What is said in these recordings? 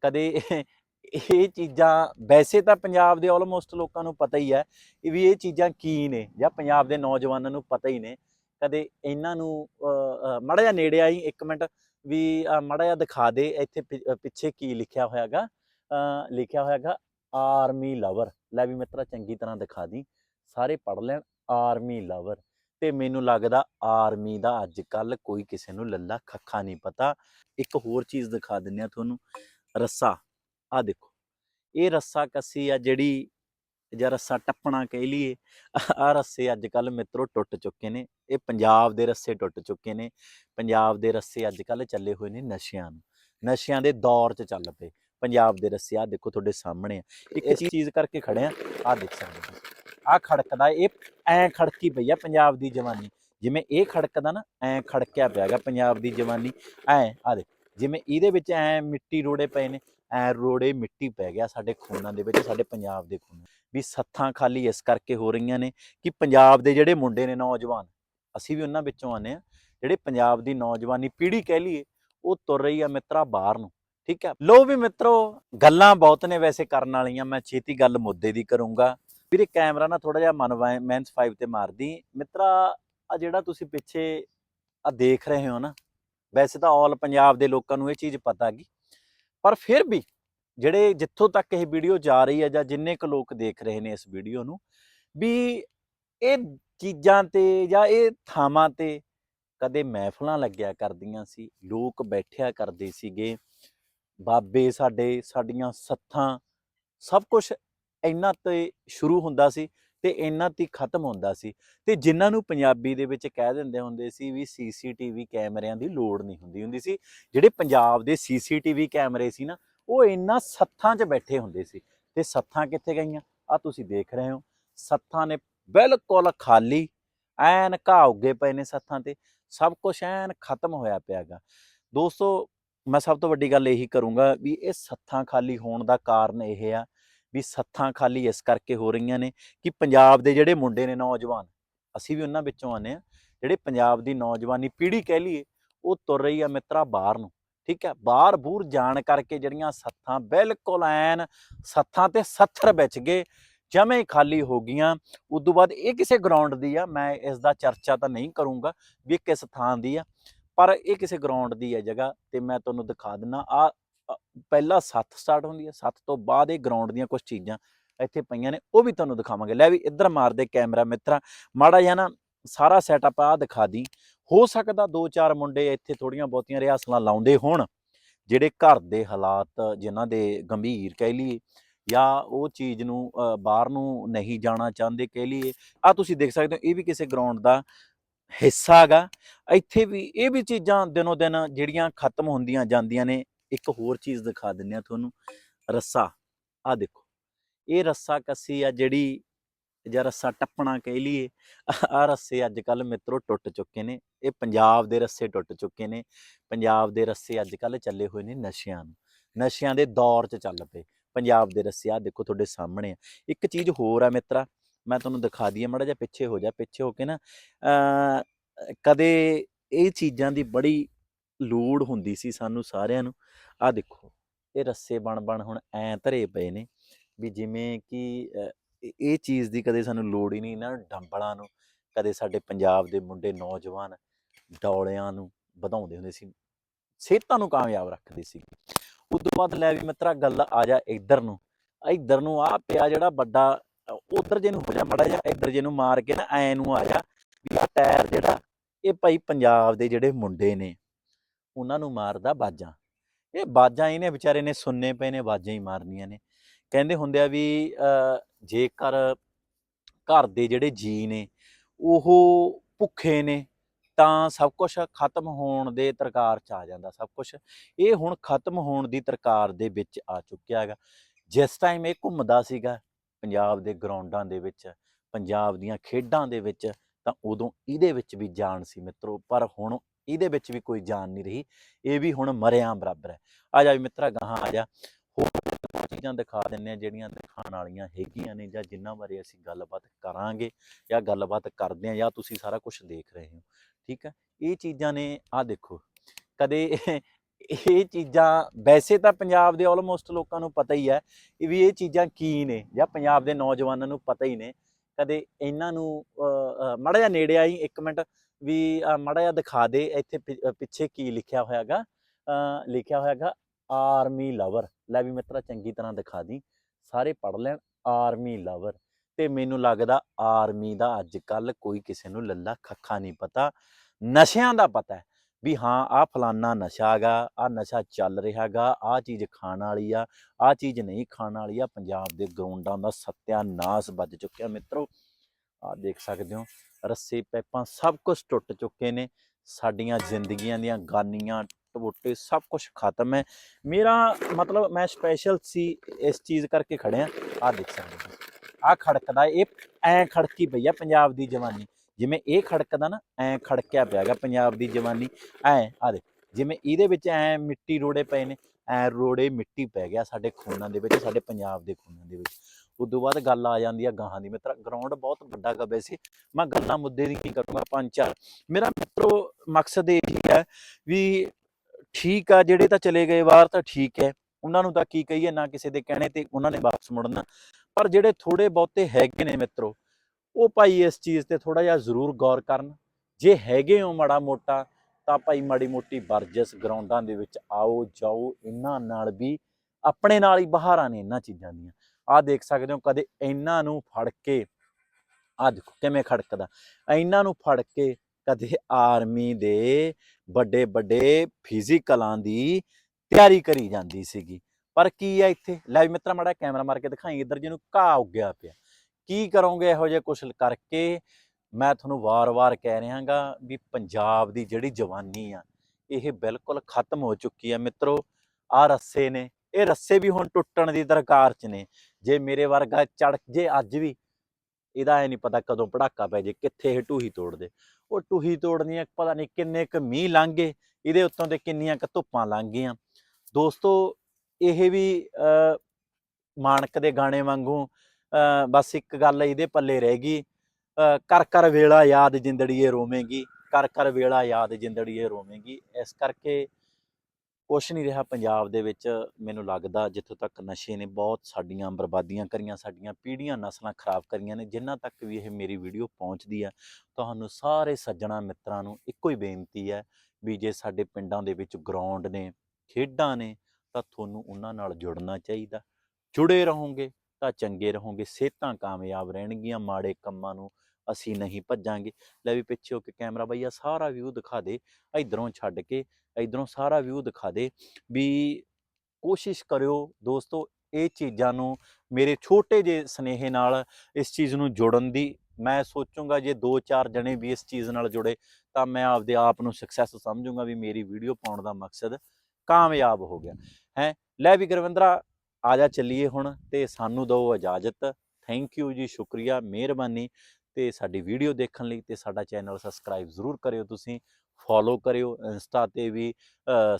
ਕਦੇ ਇਹ ਚੀਜ਼ਾਂ, ਵੈਸੇ ਤਾਂ ਪੰਜਾਬ ਦੇ ਆਲਮੋਸਟ ਲੋਕਾਂ ਨੂੰ ਪਤਾ ਹੀ ਹੈ ਵੀ ਇਹ ਚੀਜ਼ਾਂ ਕੀ ਨੇ ਜਾਂ ਪੰਜਾਬ ਦੇ ਨੌਜਵਾਨਾਂ ਨੂੰ ਪਤਾ ਹੀ ਨੇ। ਕਦੇ ਇਹਨਾਂ ਨੂੰ ਮੜਾ ਜਿਹਾ ਨੇੜੇ ਆਈ ਇੱਕ ਮਿੰਟ ਵੀ ਮੜਾ ਜਿਹਾ ਦਿਖਾ ਦੇ, ਇੱਥੇ ਪਿ- ਪਿੱਛੇ ਕੀ ਲਿਖਿਆ ਹੋਇਆਗਾ? ਲਿਖਿਆ ਹੋਇਆਗਾ ਆਰਮੀ ਲਵਰ ਲੈ ਵੀ ਮਿੱਤਰਾ ਚੰਗੀ ਤਰ੍ਹਾਂ ਦਿਖਾ ਦੀ। ਸਾਰੇ ਪੜ ਲੈਣ ਆਰਮੀ ਲਵਰ ਤੇ ਮੈਨੂੰ ਲੱਗਦਾ ਆਰਮੀ ਦਾ ਅੱਜ ਕੱਲ ਕੋਈ ਕਿਸੇ ਨੂੰ ਲੱਲਾ ਖੱਖਾ ਨਹੀਂ ਪਤਾ। ਇੱਕ ਹੋਰ ਚੀਜ਼ ਦਿਖਾ ਦਿੰਨੇ ਆ ਤੁਹਾਨੂੰ। ਰੱਸਾ। ਆ ਦੇਖੋ। ਇਹ ਰੱਸਾ ਕੱਸੀ ਆ ਜਿਹੜੀ ਜਾਂ ਰੱਸਾ ਟੱਪਣਾ ਕਹਿ ਲਈਏ। ਆ ਰੱਸੇ ਅੱਜ ਕੱਲ ਮਿੱਤਰੋ ਟੁੱਟ ਚੁੱਕੇ ਨੇ। ਇਹ ਪੰਜਾਬ ਦੇ ਰੱਸੇ ਟੁੱਟ ਚੁੱਕੇ ਨੇ। ਪੰਜਾਬ ਦੇ ਰੱਸੇ ਅੱਜ ਕੱਲ ਚੱਲੇ ਹੋਏ ਨੇ ਨਸ਼ਿਆਂ ਨੂੰ। ਨਸ਼ਿਆਂ ਦੇ ਦੌਰ 'ਚ ਚੱਲ ਪਏ। ਪੰਜਾਬ ਦੇ ਰੱਸੇ ਆ ਦੇਖੋ ਤੁਹਾਡੇ ਸਾਹਮਣੇ ਆ। ਇੱਕ ਚੀਜ਼ ਕਰਕੇ ਖੜੇ ਆ। ਆ ਦੇਖ ਸਕਦੇ ਹੋ। ਆ ਖੜਕਦਾ ਇਹ ਐ ਖੜਕੀ ਪਈ ਆ ਪੰਜਾਬ ਦੀ ਜਵਾਨੀ। ਜਿਵੇਂ ਇਹ ਖੜਕਦਾ ਨਾ ਐ ਖੜਕਿਆ ਪਿਆਗਾ ਪੰਜਾਬ ਦੀ ਜਵਾਨੀ। ਐ ਆ ਦੇ ਜਿਵੇਂ ਇਹਦੇ ਵਿੱਚ ਐ ਮਿੱਟੀ ਰੋੜੇ ਪਏ ਨੇ, ਐ ਰੋੜੇ ਮਿੱਟੀ ਪੈ ਗਿਆ ਸਾਡੇ ਖੂਨਾਂ ਦੇ ਵਿੱਚ, ਸਾਡੇ ਪੰਜਾਬ ਦੇ ਖੂਨ ਵੀ ਸੱਥਾਂ ਖਾਲੀ ਇਸ ਕਰਕੇ ਹੋ ਰਹੀਆਂ ਨੇ ਕਿ ਪੰਜਾਬ ਦੇ ਜਿਹੜੇ ਮੁੰਡੇ ਨੇ ਨੌਜਵਾਨ, ਅਸੀਂ ਵੀ ਉਹਨਾਂ ਵਿੱਚੋਂ ਆਨੇ ਆ ਜਿਹੜੇ ਪੰਜਾਬ ਦੀ ਨੌਜਵਾਨੀ ਪੀੜ੍ਹੀ ਕਹਿ ਲਈਏ, ਉਹ ਤੁਰ ਰਹੀ ਆ ਮਿੱਤਰਾ ਬਾਹਰ ਨੂੰ, ਠੀਕ ਹੈ? ਲੋ ਵੀ ਮਿੱਤਰੋ, ਗੱਲਾਂ ਬਹੁਤ ਨੇ ਵੈਸੇ ਕਰਨ ਵਾਲੀਆਂ, ਮੈਂ ਛੇਤੀ ਗੱਲ ਮੁੱਦੇ ਦੀ ਕਰੂੰਗਾ। ਵੀਰੇ ਕੈਮਰਾ ਨਾ ਥੋੜਾ ਜਿਹਾ ਮਨ ਮੈਂਸ 5 ਤੇ ਮਾਰਦੀ। ਮਿੱਤਰਾ ਆ ਜਿਹੜਾ ਤੁਸੀਂ ਪਿੱਛੇ ਆ ਦੇਖ ਰਹੇ ਹੋ ਨਾ ਵੈਸੇ ਤਾਂ ਆਲ ਪੰਜਾਬ ਦੇ ਲੋਕਾਂ ਨੂੰ ਇਹ ਚੀਜ਼ ਪਤਾ ਗੀ। ਪਰ ਫਿਰ ਵੀ ਜਿਹੜੇ ਜਿੱਥੋਂ ਤੱਕ ਇਹ ਵੀਡੀਓ ਜਾ ਰਹੀ ਹੈ ਜਾਂ ਜਿੰਨੇ ਕੁ ਲੋਕ ਦੇਖ ਰਹੇ ਨੇ ਇਸ ਵੀਡੀਓ ਨੂੰ, ਵੀ ਇਹ ਚੀਜ਼ਾਂ ਤੇ ਜਾਂ ਇਹ ਥਾਵਾਂ ਤੇ ਕਦੇ ਮਹਿਫਲਾਂ ਲੱਗਿਆ ਕਰਦੀਆਂ ਸੀ, ਲੋਕ ਬੈਠਿਆ ਕਰਦੇ ਸੀਗੇ। ਬਾਬੇ ਸਾਡੇ, ਸਾਡੀਆਂ ਸੱਥਾਂ, ਸਭ ਕੁਝ ਇਹਨਾਂ ਤੇ ਸ਼ੁਰੂ ਹੁੰਦਾ ਸੀ। ਤੇ ਇਹਨਾਂ ਤੇ ਖਤਮ ਹੁੰਦਾ ਸੀ ਤੇ ਜਿਨ੍ਹਾਂ ਨੂੰ ਪੰਜਾਬੀ ਦੇ ਵਿੱਚ ਕਹਿ ਦਿੰਦੇ ਹੁੰਦੇ ਸੀ ਵੀ ਸੀਸੀਟੀਵੀ ਕੈਮਰਿਆਂ ਦੀ ਲੋੜ ਨਹੀਂ ਹੁੰਦੀ ਹੁੰਦੀ ਸੀ, ਜਿਹੜੇ ਪੰਜਾਬ ਦੇ ਸੀਸੀਟੀਵੀ ਕੈਮਰੇ ਸੀ ਨਾ, ਉਹ ਇੰਨਾ ਸੱਥਾਂ 'ਚ ਬੈਠੇ ਹੁੰਦੇ ਸੀ ਤੇ ਸੱਥਾਂ ਕਿੱਥੇ ਗਈਆਂ? ਆ ਤੁਸੀਂ ਦੇਖ ਰਹੇ ਹੋ, ਸੱਥਾਂ ਨੇ ਬਿਲਕੁਲ ਖਾਲੀ, ਐਨ ਘਾਹ ਉੱਗੇ ਪਏ ਨੇ ਸੱਥਾਂ ਤੇ, ਸਭ ਕੁਝ ਐਨ ਖਤਮ ਹੋਇਆ ਪਿਆਗਾ ਦੋਸਤੋ, ਮੈਂ ਸਭ ਤੋਂ ਵੱਡੀ ਗੱਲ ਇਹੀ ਕਰੂੰਗਾ ਵੀ ਇਹ ਸੱਥਾਂ ਖਾਲੀ ਹੋਣ ਦਾ ਕਾਰਨ ਇਹ ਆ ਵੀ ਸੱਥਾਂ ਖਾਲੀ ਇਸ ਕਰਕੇ ਹੋ ਰਹੀਆਂ ਨੇ ਕਿ ਪੰਜਾਬ ਦੇ ਜਿਹੜੇ ਮੁੰਡੇ ਨੇ ਨੌਜਵਾਨ, ਅਸੀਂ ਵੀ ਉਹਨਾਂ ਵਿੱਚੋਂ ਆਨੇ ਆ ਜਿਹੜੇ ਪੰਜਾਬ ਦੀ ਨੌਜਵਾਨੀ ਪੀੜ੍ਹੀ ਕਹਿ ਲਈਏ, ਉਹ ਤੁਰ ਰਹੀ ਆ ਮਿੱਤਰਾ ਬਾਹਰ ਨੂੰ, ਠੀਕ ਹੈ, ਬਾਹਰ ਬੂਰ ਜਾਣ ਕਰਕੇ ਜਿਹੜੀਆਂ ਸੱਥਾਂ ਬਿਲਕੁਲ ਐਨ ਸੱਥਾਂ ਤੇ ਸੱਥਰ ਵਿੱਚ ਗਏ, ਜਮੇ ਖਾਲੀ ਹੋ ਗਈਆਂ, ਉਦੋਂ ਬਾਅਦ ਇਹ ਕਿਸੇ ਗਰਾਊਂਡ ਦੀ ਆ, ਮੈਂ ਇਸ ਦਾ ਚਰਚਾ ਤਾਂ ਨਹੀਂ ਕਰੂੰਗਾ ਵੀ ਕਿਸ ਥਾਂ ਦੀ ਆ, ਪਰ ਇਹ ਕਿਸੇ ਗਰਾਊਂਡ ਦੀ ਹੈ ਜਗ੍ਹਾ ਤੇ ਮੈਂ ਤੁਹਾਨੂੰ ਦਿਖਾ ਦਿੰਨਾ ਆ ਪਹਿਲਾਂ ਸੱਤ ਸਟਾਰਟ ਹੁੰਦੀ ਹੈ ਸੱਤ ਤੋਂ ਬਾਅਦ ਇਹ ਗਰਾਊਂਡ ਦੀਆਂ ਕੁਝ ਚੀਜ਼ਾਂ ਇੱਥੇ ਪਈਆਂ ਨੇ, ਉਹ ਵੀ ਤੁਹਾਨੂੰ ਦਿਖਾਵਾਂਗੇ। ਲੈ ਵੀ ਇੱਧਰ ਮਾਰਦੇ ਕੈਮਰਾ ਮਿੱਤਰਾ, ਮਾੜਾ ਜਿਹਾ ਨਾ ਸਾਰਾ ਸੈਟਅਪ ਆ ਦਿਖਾ ਦੀ। ਹੋ ਸਕਦਾ ਦੋ ਚਾਰ ਮੁੰਡੇ ਇੱਥੇ ਥੋੜੀਆਂ ਬਹੁਤੀਆਂ ਰਿਹਾਸਲਾਂ ਲਾਉਂਦੇ ਹੋਣ, ਜਿਹੜੇ ਘਰ ਦੇ ਹਾਲਾਤ ਜਿਨ੍ਹਾਂ ਦੇ ਗੰਭੀਰ ਕਹਿ ਲਈਏ, ਜਾਂ ਉਹ ਚੀਜ਼ ਨੂੰ ਬਾਹਰ ਨੂੰ ਨਹੀਂ ਜਾਣਾ ਚਾਹੁੰਦੇ ਕਹਿ ਲਈਏ। ਆ ਤੁਸੀਂ ਦੇਖ ਸਕਦੇ ਹੋ, ਇਹ ਵੀ ਕਿਸੇ ਗਰਾਊਂਡ ਦਾ ਹਿੱਸਾ ਹੈਗਾ। ਇੱਥੇ ਵੀ ਇਹ ਵੀ ਚੀਜ਼ਾਂ ਦਿਨੋ ਦਿਨ ਜਿਹੜੀਆਂ ਖਤਮ ਹੁੰਦੀਆਂ ਜਾਂਦੀਆਂ ਨੇ ਇੱਕ ਹੋਰ ਚੀਜ਼ ਦਿਖਾ ਦਿੰਨੇ ਆ ਤੁਹਾਨੂੰ, ਰੱਸਾ। ਆ ਦੇਖੋ, ਇਹ ਰੱਸਾ ਕੱਸੀ ਆ ਜਿਹੜੀ, ਜਾਂ ਰੱਸਾ ਟੱਪਣਾ ਕਹਿ ਲਈਏ ਆ ਰੱਸੇ ਅੱਜ ਕੱਲ ਮਿੱਤਰੋ ਟੁੱਟ ਚੁੱਕੇ ਨੇ। ਇਹ ਪੰਜਾਬ ਦੇ ਰੱਸੇ ਟੁੱਟ ਚੁੱਕੇ ਨੇ। ਪੰਜਾਬ ਦੇ ਰੱਸੇ ਅੱਜ ਕੱਲ ਚੱਲੇ ਹੋਏ ਨੇ ਨਸ਼ਿਆਂ ਨੂੰ। ਨਸ਼ਿਆਂ ਦੇ ਦੌਰ 'ਚ ਚੱਲ ਪਏ। ਪੰਜਾਬ ਦੇ ਰੱਸੇ ਆ ਦੇਖੋ ਤੁਹਾਡੇ ਸਾਹਮਣੇ ਆ। ਇੱਕ ਚੀਜ਼ ਹੋਰ ਆ ਮਿੱਤਰਾ, ਮੈਂ ਤੁਹਾਨੂੰ ਦਿਖਾ ਦਈਏ ਮੜਾ ਜਿਹਾ ਪਿੱਛੇ ਹੋ ਜਾ, ਪਿੱਛੇ ਹੋ ਕੇ ਨਾ ਕਦੇ ਇਹ ਚੀਜ਼ਾਂ ਦੀ ਬੜੀ ਲੋੜ ਹੁੰਦੀ ਸੀ ਸਾਨੂੰ ਸਾਰਿਆਂ ਨੂੰ। ਆ ਦੇਖੋ, ਇਹ ਰੱਸੇ ਬਣ ਬਣ ਹੁਣ ਐ ਧਰੇ ਪਏ ਨੇ ਵੀ ਜਿਵੇਂ ਕਿ ਇਹ- ਚੀਜ਼ ਦੀ ਕਦੇ ਸਾਨੂੰ ਲੋੜ ਹੀ ਨਹੀਂ ਨਾ ਡੰਬਲਾਂ ਨੂੰ, ਕਦੇ ਸਾਡੇ ਪੰਜਾਬ ਦੇ ਮੁੰਡੇ ਨੌਜਵਾਨ ਡੌਲਿਆਂ ਨੂੰ ਵਧਾਉਂਦੇ ਹੁੰਦੇ ਸੀ, ਸਿਹਤਾਂ ਨੂੰ ਕਾਮਯਾਬ ਰੱਖਦੇ ਸੀ। ਉਸ ਤੋਂ ਬਾਅਦ ਲੈ ਵੀ ਮਿੱਤਰਾ ਗੱਲ ਆ ਜਾ ਇੱਧਰ ਨੂੰ ਇੱਧਰ ਨੂੰ ਆ ਪਿਆ ਜਿਹੜਾ ਵੱਡਾ ਉਧਰ ਜੇ ਨੂੰ ਹੋ ਜਾ ਮੜਾ ਜਾ ਇੱਧਰ ਜੇ ਨੂੰ ਮਾਰ ਕੇ ਨਾ ਐ ਨੂੰ ਆ ਜਾ ਵੀ ਆ ਟਾਇਰ ਜਿਹੜਾ, ਇਹ ਭਾਈ ਪੰਜਾਬ ਦੇ ਜਿਹੜੇ ਮੁੰਡੇ ਨੇ, ਉਹਨਾਂ ਨੂੰ ਮਾਰਦਾ ਬਾਜਾਂ। ਇਹ ਬਾਜਾਂ ਇਹਨੇ ਵਿਚਾਰੇ ਨੇ ਸੁਣਨੇ ਪਏ ਨੇ ਬਾਜਾਂ ਹੀ ਮਾਰਨੀਆਂ ਨੇ। ਕਹਿੰਦੇ ਹੁੰਦੇ ਆ ਵੀ ਅ, ਜੇਕਰ ਘਰ ਦੇ ਜਿਹੜੇ ਜੀ ਨੇ ਉਹ ਭੁੱਖੇ ਨੇ ਤਾਂ ਸਭ ਕੁਝ ਖਤਮ ਹੋਣ ਦੇ ਤਰਕਾਰ ਚ ਆ ਜਾਂਦਾ ਸਭ ਕੁਝ ਇਹ ਹੁਣ ਖਤਮ ਹੋਣ ਦੀ ਤਰਕਾਰ ਦੇ ਵਿੱਚ ਆ ਚੁੱਕਿਆ ਹੈਗਾ। ਜਿਸ ਟਾਈਮ ਇਹ ਘੁੰਮਦਾ ਸੀਗਾ ਪੰਜਾਬ ਦੇ ਗਰਾਊਂਡਾਂ ਦੇ ਵਿੱਚ ਪੰਜਾਬ ਦੀਆਂ ਖੇਡਾਂ ਦੇ ਵਿੱਚ ਤਾਂ ਉਦੋਂ ਇਹਦੇ ਵਿੱਚ ਵੀ ਜਾਣ ਸੀ ਮਿੱਤਰੋ। ਪਰ ਹੁਣ ਇਹਦੇ ਵਿੱਚ ਵੀ ਕੋਈ ਜਾਨ ਨਹੀਂ ਰਹੀ, ਇਹ ਵੀ ਹੁਣ ਮਰਿਆਂ ਬਰਾਬਰ ਹੈ। ਆ ਜਾ ਵੀ ਮਿੱਤਰਾ ਗਾਹਾਂ ਆ ਜਾ। ਹੋਰ ਚੀਜ਼ਾਂ ਦਿਖਾ ਦਿੰਨੇ ਆ ਜਿਹੜੀਆਂ ਦਿਖਾਉਣ ਵਾਲੀਆਂ ਹੈਗੀਆਂ ਨੇ ਜਾਂ ਜਿਨ੍ਹਾਂ ਬਾਰੇ ਅਸੀਂ ਗੱਲਬਾਤ ਕਰਾਂਗੇ ਜਾਂ ਗੱਲਬਾਤ ਕਰਦੇ ਆ ਜਾਂ ਤੁਸੀਂ ਸਾਰਾ ਕੁਝ ਦੇਖ ਰਹੇ ਹੋ, ਠੀਕ ਹੈ? ਇਹ ਚੀਜ਼ਾਂ ਨੇ ਆ ਦੇਖੋ, ਕਦੇ ਇਹ ਚੀਜ਼ਾਂ, ਵੈਸੇ ਤਾਂ ਪੰਜਾਬ ਦੇ ਆਲਮੋਸਟ ਲੋਕਾਂ ਨੂੰ ਪਤਾ ਹੀ ਹੈ ਵੀ ਇਹ ਚੀਜ਼ਾਂ ਕੀ ਨੇ ਜਾਂ ਪੰਜਾਬ ਦੇ ਨੌਜਵਾਨਾਂ ਨੂੰ ਪਤਾ ਹੀ ਨੇ। ਕਦੇ ਇਹਨਾਂ ਨੂੰ ਮੜਾ ਜਿਹਾ ਨੇੜੇ ਆਈ, ਇੱਕ ਮਿੰਟ ਵੀ ਮੜਾ ਜਿਹਾ ਦਿਖਾ ਦੇ, ਇੱਥੇ ਪਿ- ਪਿੱਛੇ ਕੀ ਲਿਖਿਆ ਹੋਇਆਗਾ? ਲਿਖਿਆ ਹੋਇਆਗਾ ਆਰਮੀ ਲਵਰ ਲੈ ਵੀ ਮਿੱਤਰਾ, ਚੰਗੀ ਤਰ੍ਹਾਂ ਦਿਖਾ ਦੀ। ਸਾਰੇ ਪੜ ਲੈਣ ਆਰਮੀ ਲਵਰ ਤੇ ਮੈਨੂੰ ਲੱਗਦਾ ਆਰਮੀ ਦਾ ਅੱਜ ਕੱਲ ਕੋਈ ਕਿਸੇ ਨੂੰ ਲੱਲਾ ਖੱਖਾ ਨਹੀਂ ਪਤਾ। ਨਸ਼ਿਆਂ ਦਾ ਪਤਾ ਹੈ ਵੀ ਹਾਂ ਆ ਫਲਾਨਾ ਨਸ਼ਾ ਗਾ ਆ ਨਸ਼ਾ ਚੱਲ ਰਿਹਾਗਾ ਆ ਚੀਜ਼ ਖਾਣ ਵਾਲੀ ਆ ਆ ਚੀਜ਼ ਨਹੀਂ ਖਾਣ ਵਾਲੀ ਆ। ਪੰਜਾਬ ਦੇ ਗਰਾਊਂਡਾਂ ਦਾ ਸੱਤਿਆਨਾਸ਼ ਵੱਜ ਚੁੱਕਿਆ ਮਿੱਤਰੋ। ਆ ਦੇਖ ਸਕਦੇ ਹੋ, ਰੱਸੇ ਪੈਪਾਂ ਸਭ ਕੁਝ ਟੁੱਟ ਚੁੱਕੇ ਨੇ, ਸਾਡੀਆਂ ਜ਼ਿੰਦਗੀਆਂ ਦੀਆਂ ਗਾਨੀਆਂ ਟਵੋਟੇ ਸਭ ਕੁਝ ਖਤਮ ਹੈ। ਮੇਰਾ ਮਤਲਬ ਮੈਂ ਸਪੈਸ਼ਲ ਸੀ, ਇਸ ਚੀਜ਼ ਕਰਕੇ ਖੜਿਆ ਆ ਦੇਖ ਸਕਦੇ ਹੋ। ਆ ਖੜਕਦਾ ਇਹ, ਐ ਖੜਕੀ ਪਈ ਆ ਪੰਜਾਬ ਦੀ ਜਵਾਨੀ। ਜਿਵੇਂ ਇਹ ਖੜਕਦਾ ਨਾ, ਐ ਖੜਕਿਆ ਪਿਆਗਾ ਪੰਜਾਬ ਦੀ ਜਵਾਨੀ। ਐ ਆ ਦੇ ਜਿਵੇਂ ਇਹਦੇ ਵਿੱਚ ਐ ਮਿੱਟੀ ਰੋੜੇ ਪਏ ਨੇ, ਐ ਰੋੜੇ ਮਿੱਟੀ ਪੈ ਗਿਆ ਸਾਡੇ ਖੂਨਾਂ ਦੇ ਵਿੱਚ, ਸਾਡੇ ਪੰਜਾਬ ਦੇ ਖੂਨਾਂ ਦੇ ਵਿੱਚ। ਉਦੋਂ ਬਾਅਦ ਗੱਲ ਆ ਜਾਂਦੀ ਆ ਗਾਹਾਂ ਦੀ। ਮਿੱਤਰ ਗਰਾਊਂਡ ਬਹੁਤ ਵੱਡਾ ਗਾ ਵੈਸੇ। ਮੈਂ ਗੱਲਾਂ ਮੁੱਦੇ ਦੀ ਕੀ ਕਰੂੰਗਾ, ਪੰਜ ਚਾਰ। ਮੇਰਾ ਮਿੱਤਰੋ, ਮਕਸਦ ਇਹ ਹੈ ਵੀ ਠੀਕ ਆ ਜਿਹੜੇ ਤਾਂ ਚਲੇ ਗਏ ਬਾਹਰ ਤਾਂ ਠੀਕ ਹੈ। ਉਹਨਾਂ ਨੂੰ ਤਾਂ ਕੀ ਕਹੀਏ, ਨਾ ਕਿਸੇ ਦੇ ਕਹਿਣੇ ਤੇ ਉਹਨਾਂ ਨੇ ਵਾਪਸ ਮੁੜਨਾ। ਪਰ ਜਿਹੜੇ ਥੋੜੇ ਬਹੁਤੇ ਹੈਗੇ ਨੇ ਮਿੱਤਰੋ, ਉਹ ਭਾਈ ਇਸ ਚੀਜ਼ ਤੇ ਥੋੜਾ ਜਿਹਾ ਜ਼ਰੂਰ ਗੌਰ ਕਰਨ। ਜੇ ਹੈਗੇ ਹੋ ਮਾੜਾ ਮੋਟਾ, ਤਾਂ ਭਾਈ ਮਾੜੀ ਮੋਟੀ ਵਰਜਸ ਗਰਾਊਂਡਾਂ ਦੇ ਵਿੱਚ ਆਓ, ਜਾਓ। ਇਹਨਾਂ ਨਾਲ ਵੀ, ਆਪਣੇ ਨਾਲ ਹੀ ਬਹਾਰਾਂ ਨੇ ਇਹਨਾਂ ਚੀਜ਼ਾਂ ਦੀਆਂ। ਆਹ ਦੇਖ ਸਕਦੇ ਹੋ ਕਦੇ ਇਹਨਾਂ ਨੂੰ ਫੜ ਕੇ, ਆਹ ਦੇਖੋ ਕਿਵੇਂ ਖੜਕਦਾ। ਇਹਨਾਂ ਨੂੰ ਫੜ ਕੇ ਕਦੇ ਆਰਮੀ ਦੇ ਵੱਡੇ ਵੱਡੇ ਫਿਜ਼ੀਕਲਾਂ ਦੀ ਤਿਆਰੀ ਕਰੀ ਜਾਂਦੀ ਸੀਗੀ। ਪਰ ਕੀ ਆ ਇੱਥੇ? ਲੈ ਵੀ ਮਿੱਤਰਾ, ਮਾੜਾ ਕੈਮਰਾ ਮਾਰ ਕੇ ਦਿਖਾਈ, ਇੱਧਰ ਜਿਹਨੂੰ ਘਾਹ ਉੱਗਿਆ ਪਿਆ। ਕੀ ਕਰੋਗੇ ਇਹੋ ਜਿਹੇ ਕੁਛ ਕਰਕੇ? ਮੈਂ ਤੁਹਾਨੂੰ ਵਾਰ-ਵਾਰ ਕਹਿ ਰਿਹਾਗਾ ਵੀ ਪੰਜਾਬ ਦੀ ਜਿਹੜੀ ਜਵਾਨੀ ਆ, ਇਹ ਬਿਲਕੁਲ ਖਤਮ ਹੋ ਚੁੱਕੀ ਆ ਮਿੱਤਰੋ। ਆ ਰੱਸੇ ਨੇ ਇਹ ਰੱਸੇ ਵੀ ਹੁਣ ਟੁੱਟਣ ਦੀ ਦਰਕਾਰ 'ਚ ਨੇ। ਜੇ ਮੇਰੇ ਵਰਗਾ ਚੜ ਜੇ ਅੱਜ ਵੀ ਇਹਦਾ ਐ ਨਹੀਂ ਪਤਾ ਕਦੋਂ ਪੜਾਕਾ ਪੈ ਜੇ ਕਿੱਥੇ ਇਹ ਟੂਹੀ ਤੋੜ ਦੇ ਉਹ ਟੂਹੀ ਤੋੜਨੀਆਂ ਪਤਾ ਨਹੀਂ ਕਿੰਨੇ ਕ ਮੀਂਹ ਲੰਘ ਗਏ ਇਹਦੇ ਉੱਤੋਂ ਤੇ ਕਿੰਨੀਆਂ ਕ ਧੁੱਪਾਂ ਲੰਘ ਗਈਆਂ। ਦੋਸਤੋ ਇਹ ਵੀ ਅ, ਮਾਣਕ ਦੇ ਗਾਣੇ ਵਾਂਗੂ ਅ, ਬਸ ਇੱਕ ਗੱਲ ਇਹਦੇ ਪੱਲੇ ਰਹਿ ਗਈ। ਅ, ਕਰ ਕਰ ਵੇਲਾ ਯਾਦ ਜਿੰਦੜੀਏ ਰੋਵੇਂਗੀ ਕਰ ਕਰ ਵੇਲਾ ਯਾਦ ਜਿੰਦੜੀਏ ਰੋਵੇਂਗੀ। ਇਸ ਕਰਕੇ ਕੁਛ ਨਹੀਂ ਰਿਹਾ ਪੰਜਾਬ ਦੇ ਵਿੱਚ, ਮੈਨੂੰ ਲੱਗਦਾ ਜਿੱਥੋਂ ਤੱਕ ਨਸ਼ੇ ਨੇ ਬਹੁਤ ਸਾਡੀਆਂ ਬਰਬਾਦੀਆਂ ਕਰੀਆਂ, ਸਾਡੀਆਂ ਪੀੜ੍ਹੀਆਂ ਨਸਲਾਂ ਖਰਾਬ ਕਰੀਆਂ ਨੇ ਜਿਨ੍ਹਾਂ ਤੱਕ ਵੀ ਇਹ ਮੇਰੀ ਵੀਡੀਓ ਪਹੁੰਚਦੀ ਹੈ ਤੁਹਾਨੂੰ ਸਾਰੇ ਸੱਜਣਾ ਮਿੱਤਰਾਂ ਨੂੰ ਇੱਕੋ ਹੀ ਬੇਨਤੀ ਹੈ ਵੀ ਜੇ ਸਾਡੇ ਪਿੰਡਾਂ ਦੇ ਵਿੱਚ ਗਰਾਊਂਡ ਨੇ, ਖੇਡਾਂ ਨੇ, ਤਾਂ ਤੁਹਾਨੂੰ ਉਹਨਾਂ ਨਾਲ ਜੁੜਨਾ ਚਾਹੀਦਾ। ਜੁੜੇ ਰਹੋਗੇ ਤਾਂ ਚੰਗੇ ਰਹੋਗੇ, ਸਿਹਤਾਂ ਕਾਮਯਾਬ ਰਹਿਣਗੀਆਂ ਮਾੜੇ ਕੰਮਾਂ ਨੂੰ ਅਸੀਂ ਨਹੀਂ ਭੱਜਾਂਗੇ। ਲੈ ਵੀ ਪਿੱਛੇ ਹੋ ਕੇ ਕੈਮਰਾ ਬਈਆ ਸਾਰਾ ਵਿਊ ਦਿਖਾ ਦੇ, ਇਧਰੋਂ ਛੱਡ ਕੇ, ਇਧਰੋਂ ਸਾਰਾ ਵਿਊ ਦਿਖਾ ਦੇ ਵੀ ਕੋਸ਼ਿਸ਼ ਕਰਿਓ ਦੋਸਤੋ ਇਹ ਚੀਜ਼ਾਂ ਨੂੰ ਮੇਰੇ ਛੋਟੇ ਜਿਹੇ ਸਨੇਹੇ ਨਾਲ ਇਸ ਚੀਜ਼ ਨੂੰ ਜੋੜਨ ਦੀ। ਮੈਂ ਸੋਚੂੰਗਾ ਜੇ ਦੋ ਚਾਰ ਜਣੇ ਵੀ ਇਸ ਚੀਜ਼ ਨਾਲ ਜੁੜੇ ਤਾਂ ਮੈਂ ਆਪਦੇ ਆਪ ਨੂੰ ਸਕਸੈਸ ਸਮਝੂੰਗਾ ਵੀ ਮੇਰੀ ਵੀਡੀਓ ਪਾਉਣ ਦਾ ਮਕਸਦ ਕਾਮਯਾਬ ਹੋ ਗਿਆ। ਹੈ, ਲੈ ਵੀ ਗੁਰਵਿੰਦਰਾ, ਆ ਜਾ ਚੱਲੀਏ ਹੁਣ ਤੇ ਸਾਨੂੰ ਦਿਓ ਇਜਾਜ਼ਤ। ਥੈਂਕ ਯੂ ਜੀ, ਸ਼ੁਕਰੀਆ, ਮਿਹਰਬਾਨੀ। ਤੇ ਸਾਡੀ ਵੀਡੀਓ ਦੇਖਣ ਲਈ ਤੇ ਸਾਡਾ ਚੈਨਲ ਸਬਸਕ੍ਰਾਈਬ ਜ਼ਰੂਰ ਕਰਿਓ ਤੁਸੀਂ। ਫੋਲੋ ਕਰਿਓ, ਇੰਸਟਾ ਤੇ ਵੀ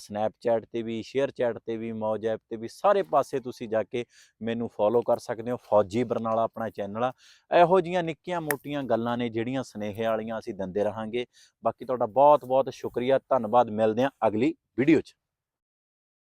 ਸਨੈਪਚੈਟ ਤੇ ਵੀ ਸ਼ੇਅਰ ਚੈਟ ਤੇ ਵੀ, ਮੌਜ ਐਪ ਤੇ ਵੀ, ਸਾਰੇ ਪਾਸੇ ਤੁਸੀਂ ਜਾ ਕੇ ਮੈਨੂੰ ਫੋਲੋ ਕਰ ਸਕਦੇ ਹੋ। ਫੌਜੀ ਬਰਨਾਲਾ ਆਪਣਾ ਚੈਨਲ ਆ। ਇਹੋ ਜੀਆਂ ਨਿੱਕੀਆਂ ਮੋਟੀਆਂ ਗੱਲਾਂ ਨੇ ਜਿਹੜੀਆਂ ਸਨੇਹੇ ਵਾਲੀਆਂ ਅਸੀਂ ਦਿੰਦੇ ਰਹਾਂਗੇ। ਬਾਕੀ ਤੁਹਾਡਾ ਬਹੁਤ ਬਹੁਤ ਸ਼ੁਕਰੀਆ। ਧੰਨਵਾਦ। ਮਿਲਦੇ ਹਾਂ ਅਗਲੀ ਵੀਡੀਓ 'ਚ।